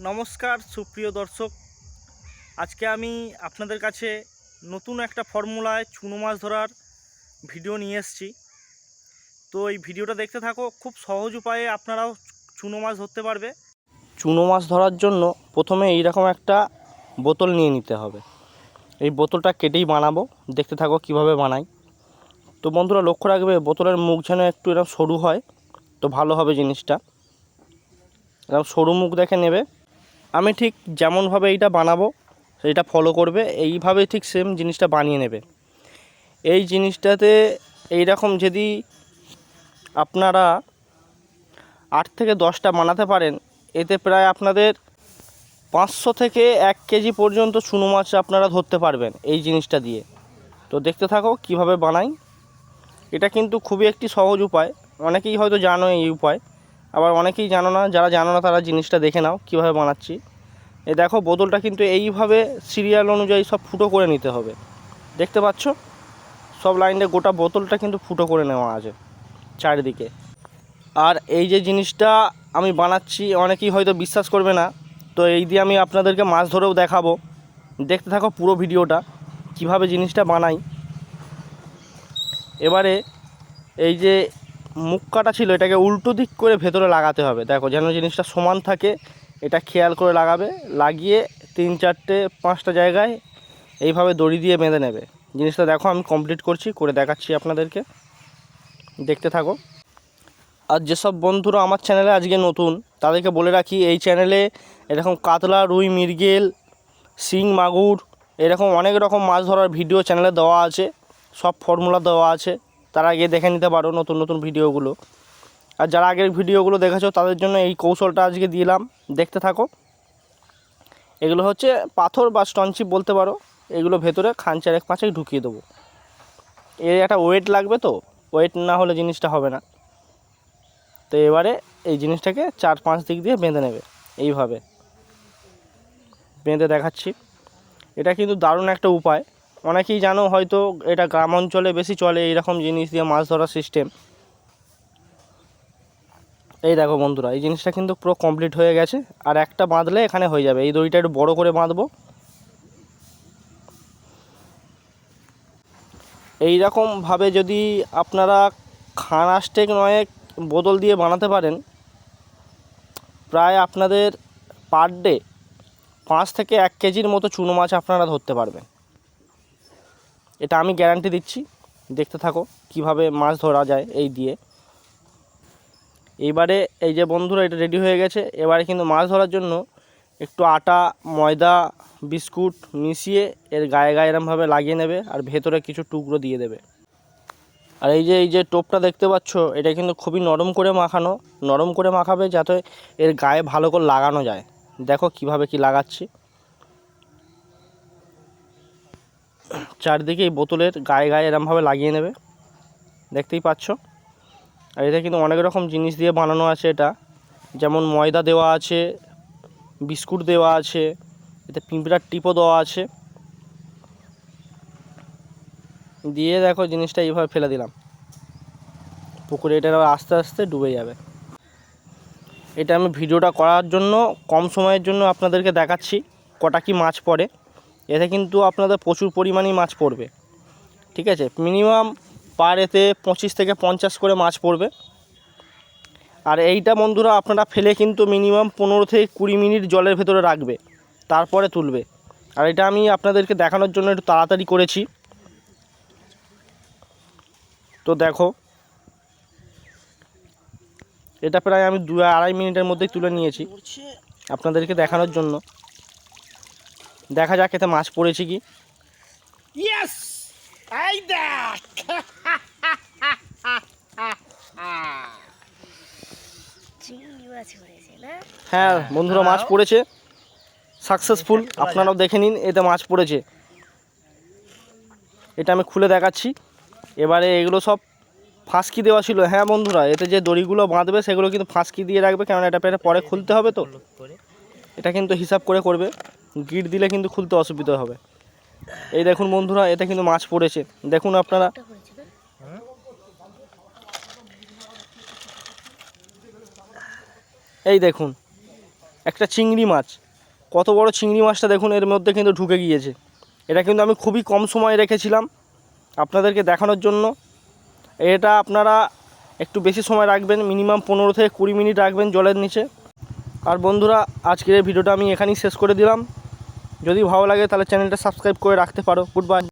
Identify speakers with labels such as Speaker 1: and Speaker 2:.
Speaker 1: নমস্কার, সুপ্রিয় দর্শক। আজকে আমি আপনাদের কাছে নতুন একটা ফর্মুলায় চুনো মাছ ধরার ভিডিও নিয়ে এসেছি। তো এই ভিডিওটা দেখতে থাকো, খুব সহজ উপায়ে আপনারাও চুনো মাছ ধরতে পারবে। চুনো মাছ ধরার জন্য প্রথমে এইরকম একটা বোতল নিয়ে নিতে হবে। এই বোতলটা কেটেই বানাবো, দেখতে থাকো কীভাবে বানাই। তো বন্ধুরা, লক্ষ্য রাখবে, বোতলের মুখ যেন একটু এরকম সরু হয়, তো ভালো হবে জিনিসটা। এরকম সরু মুখ দেখে নেবে। আমি ঠিক যেমনভাবে এইটা বানাবো সেইটা ফলো করবে এইভাবে ঠিক সেম জিনিসটা বানিয়ে নেবে। এই জিনিসটাতে এই রকম যদি আপনারা আট থেকে দশটা বানাতে পারেন, এতে প্রায় আপনাদের পাঁচশো থেকে এক কেজি পর্যন্ত চুনো মাছ আপনারা ধরতে পারবেন এই জিনিসটা দিয়ে। তো দেখতে থাকো কীভাবে বানাই। এটা কিন্তু খুবই একটি সহজ উপায়, অনেকেই হয়তো জানো এই উপায়। আবার অনেকেই জানো না, যারা জানো না তারা জিনিসটা দেখে নাও, কীভাবে বানাচ্ছি। এ দেখো, বোতলটা কিন্তু এইভাবে সিরিয়াল অনুযায়ী সব ফুটো করে নিতে হবে। দেখতে পাচ্ছ? সব লাইনে গোটা বোতলটা কিন্তু ফুটো করে নেওয়া আছে, চারিদিকে। আর এই যে জিনিসটা আমি বানাচ্ছি, অনেকেই হয়তো বিশ্বাস করবে না, তো এই দিয়ে আমি আপনাদেরকে মাছ ধরেও দেখাবো। দেখতে থাকো পুরো ভিডিওটা, কীভাবে জিনিসটা বানাই। এবারে এই যে মুখ কাটা ছিল, এটাকে উল্টো দিক করে ভেতরে লাগাতে হবে। দেখো, যেন জিনিসটা সমান থাকে, এটা খেয়াল করে লাগাবে, লাগিয়ে তিন চারটে, পাঁচটা জায়গায় এইভাবে দড়ি দিয়ে বেঁধে নেবে। জিনিসটা দেখো, আমি কমপ্লিট করছি, করে দেখাচ্ছি আপনাদেরকে। দেখতে থাকো। আর যেসব বন্ধুরা আমার চ্যানেলে আজকে নতুন, তাদেরকে বলে রাখি, এই চ্যানেলে এরকম কাতলা, রুই, মৃগেল, শিং, মাগুর, এরকম অনেক রকম মাছ ধরার ভিডিও চ্যানেলে দেওয়া আছে, সব ফর্মুলা দেওয়া আছে। তারা গিয়ে দেখে নিতে পারো নতুন নতুন ভিডিওগুলো। আর যারা আগের ভিডিওগুলো দেখেছ, তাদের জন্য এই কৌশলটা আজকে দিলাম। দেখতে থাকো। এগুলো হচ্ছে পাথর বা স্টনচিপ বলতে পারো। এগুলো ভেতরে খাঞ্চার এক পাঁচে ঢুকিয়ে দেবো। এর একটা ওয়েট লাগবে তো? ওয়েট না হলে জিনিসটা হবে না। তো এবারে এই জিনিসটাকে চার পাঁচ দিক দিয়ে বেঁধে নেবে। এইভাবে। বেঁধে দেখাচ্ছি। এটা কিন্তু দারুণ একটা উপায়। অনেকেই জানো হয়তো এটা গ্রাম অঞ্চলে বেশি চলে এইরকম জিনিস দিয়ে মাছ ধরার সিস্টেম এই দেখো বন্ধুরা, এই জিনিসটা কিন্তু পুরো কমপ্লিট হয়ে গেছে, আর একটা বাঁধলে এখানে হয়ে যাবে। এই দড়িটা একটু বড়ো করে বাঁধবো। এই রকমভাবে যদি আপনারা খানা স্টেক নয়, বোতল দিয়ে বানাতে পারেন, প্রায় আপনাদের পার ডে পাঁচ থেকে এক কেজির মতো চুনো মাছ আপনারা ধরতে পারবেন। এটা আমি গ্যারান্টি দিচ্ছি। দেখতে থাকো কীভাবে মাছ ধরা যায় এই দিয়ে। এইবারে এই যে বন্ধুরা, এটা রেডি হয়ে গেছে। এবারে কিন্তু মাছ ধরার জন্য একটু আটা, ময়দা, বিস্কুট মিশিয়ে এর গায়ে গায়ে এরমভাবে লাগিয়ে নেবে আর ভেতরে কিছু টুকরো দিয়ে দেবে। আর এই যে এই যে টোপটা দেখতে পাচ্ছ, এটা কিন্তু খুবই নরম করে মাখানো। নরম করে মাখাবে যাতে এর গায়ে ভালো করে লাগানো যায়। দেখো কীভাবে কি লাগাচ্ছি। চারদিকে এই বোতলের গায়ে গায়ে এরমভাবে লাগিয়ে নেবে। দেখতেই পাচ্ছ? আর এটা কিন্তু অনেক রকম জিনিস দিয়ে বানানো আছে এটা। যেমন ময়দা দেওয়া আছে, বিস্কুট দেওয়া আছে, এতে পিঁপড়ার টিপও দেওয়া আছে। দিয়ে দেখো জিনিসটা এইভাবে ফেলে দিলাম। পুকুরে এটা আস্তে আস্তে ডুবে যাবে। এটা আমি ভিডিওটা করার জন্য, কম সময়ের জন্য আপনাদেরকে দেখাচ্ছি, কটা কি মাছ পড়ে। এতে কিন্তু আপনাদের প্রচুর পরিমাণেই মাছ পড়বে। ঠিক আছে? মিনিমাম পার এতে পঁচিশ থেকে পঞ্চাশ করে মাছ পড়বে। আর এইটা বন্ধুরা আপনারা ফেলে কিন্তু মিনিমাম পনেরো থেকে কুড়ি মিনিট জলের ভেতরে রাখবে, তারপরে তুলবে। আর এটা আমি আপনাদেরকে দেখানোর জন্য একটু তাড়াতাড়ি করেছি। তো দেখো, এটা প্রায় আমি দু আড়াই মিনিটের মধ্যেই তুলে নিয়েছি। আপনাদেরকে দেখানোর জন্য। দেখা যাক এতে মাছ পড়েছে কি।
Speaker 2: ইয়েস এই দেখ!
Speaker 1: হ্যাঁ বন্ধুরা মাছ পড়েছে। সাকসেসফুল আপনারাও দেখে নিন এতে মাছ পড়েছে। এটা আমি খুলে দেখাচ্ছি। এবারে এগুলো সব ফাঁসকি দেওয়া ছিল। হ্যাঁ বন্ধুরা এতে যে দড়িগুলো বাঁধবে সেগুলো কিন্তু ফাঁসকি দিয়ে রাখবে। কারণ এটা পেরে পরে খুলতে হবে তো। এটা কিন্তু হিসাব করে করবে। গিট দিলে কিন্তু খুলতে অসুবিধা হবে। এই দেখুন বন্ধুরা, এতে কিন্তু মাছ পড়েছে। দেখুন আপনারা। এই দেখুন, একটা চিংড়ি মাছ। কত বড় চিংড়ি মাছটা দেখুন, এর মধ্যে কিন্তু ঢুকে গিয়েছে। এটা কিন্তু আমি খুবই কম সময় রেখেছিলাম আপনাদেরকে দেখানোর জন্য। এটা আপনারা একটু বেশি সময় রাখবেন, মিনিমাম পনেরো থেকে কুড়ি মিনিট রাখবেন জলের নিচে। আর বন্ধুরা, আজকের ভিডিওটা আমি এখানেই শেষ করে দিলাম। যদি ভালো লাগে তাহলে চ্যানেলটা সাবস্ক্রাইব করে রাখতে পারো। Good bye